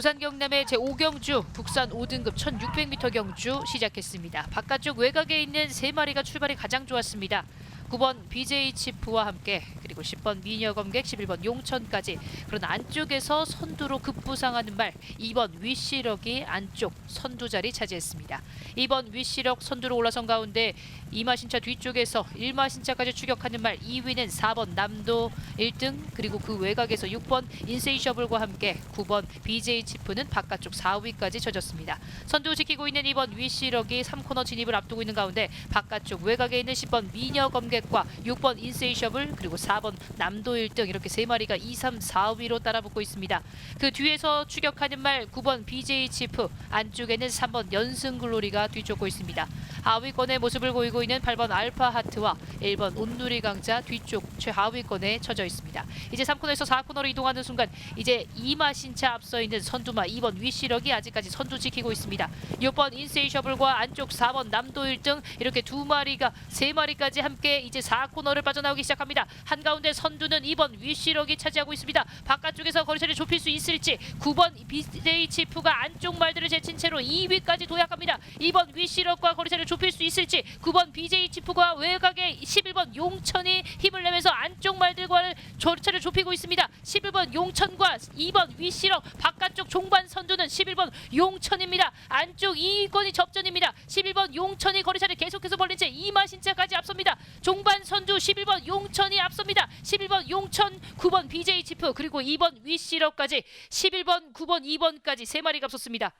부산 경남의 제5경주 국산 5등급 1600m 경주 시작했습니다. 바깥쪽 외곽에 있는 세 마리가 출발이 가장 좋았습니다. 9번 BJ 치프와 함께 그리고 10번 미녀 검객 11번 용천까지 그런 안쪽에서 선두로 급부상하는 말 2번 위시럭이 안쪽 선두 자리 차지했습니다. 2번 위시럭 선두로 올라선 가운데 이마신차 뒤쪽에서 1마신차까지 추격하는 말 2위는 4번 남도 1등 그리고 그 외곽에서 6번 인세이셔블과 함께 9번 BJ 치프는 바깥쪽 4위까지 젖었습니다. 선두 지키고 있는 2번 위시럭이 3코너 진입을 앞두고 있는 가운데 바깥쪽 외곽에 있는 10번 미녀 검객 과 6번 인세이셔블 그리고 4번 남도 1등 이렇게 세 마리가 2, 3, 4위로 따라붙고 있습니다. 그 뒤에서 추격하는 말 9번 BJ 치프 안쪽에는 3번 연승 글로리가 뒤쫓고 있습니다. 하위권의 모습을 보이고 있는 8번 알파 하트와 1번 온누리 강자 뒤쪽 최하위권에 처져 있습니다. 이제 3코너에서 4코너로 이동하는 순간 이제 이마 신차 앞서 있는 선두마 2번 위시럭이 아직까지 선두 지키고 있습니다. 6번 인세이셔블과 안쪽 4번 남도 1등 이렇게 두 마리가 세 마리까지 함께 이제 4코너를 빠져나오기 시작합니다. 한가운데 선두는 2번 위시럭이 차지하고 있습니다. 바깥쪽에서 거리차를 좁힐 수 있을지 9번 BJ 치프가 안쪽 말들을 제친 채로 2위까지 도약합니다. 2번 위시럭과 거리차를 좁힐 수 있을지 9번 BJ 치프가 외곽에 11번 용천이 힘을 내면서 안쪽 말들과 거리차를 좁히고 있습니다. 11번 용천과 2번 위시럭 바깥쪽 종반 선두는 11번 용천입니다. 안쪽 2위권이 접전입니다. 11번 용천이 거리차를 계속해서 벌린 채 이마신차까지 앞섭니다. 종반 선두 11번 용천이 앞섭니다. 11번 용천, 9번 BJ 치프 그리고 2번 위시럭까지 11번, 9번, 2번까지 세 마리가 앞섰습니다.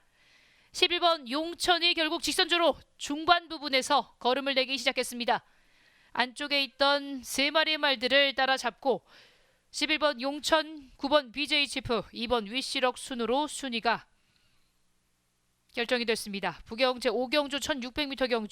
11번 용천이 결국 직선주로 중반 부분에서 걸음을 내기 시작했습니다. 안쪽에 있던 세 마리의 말들을 따라잡고 11번 용천, 9번 BJ 치프, 2번 위시럭 순으로 순위가 결정이 됐습니다. 부경 제 5경주 1600m 경주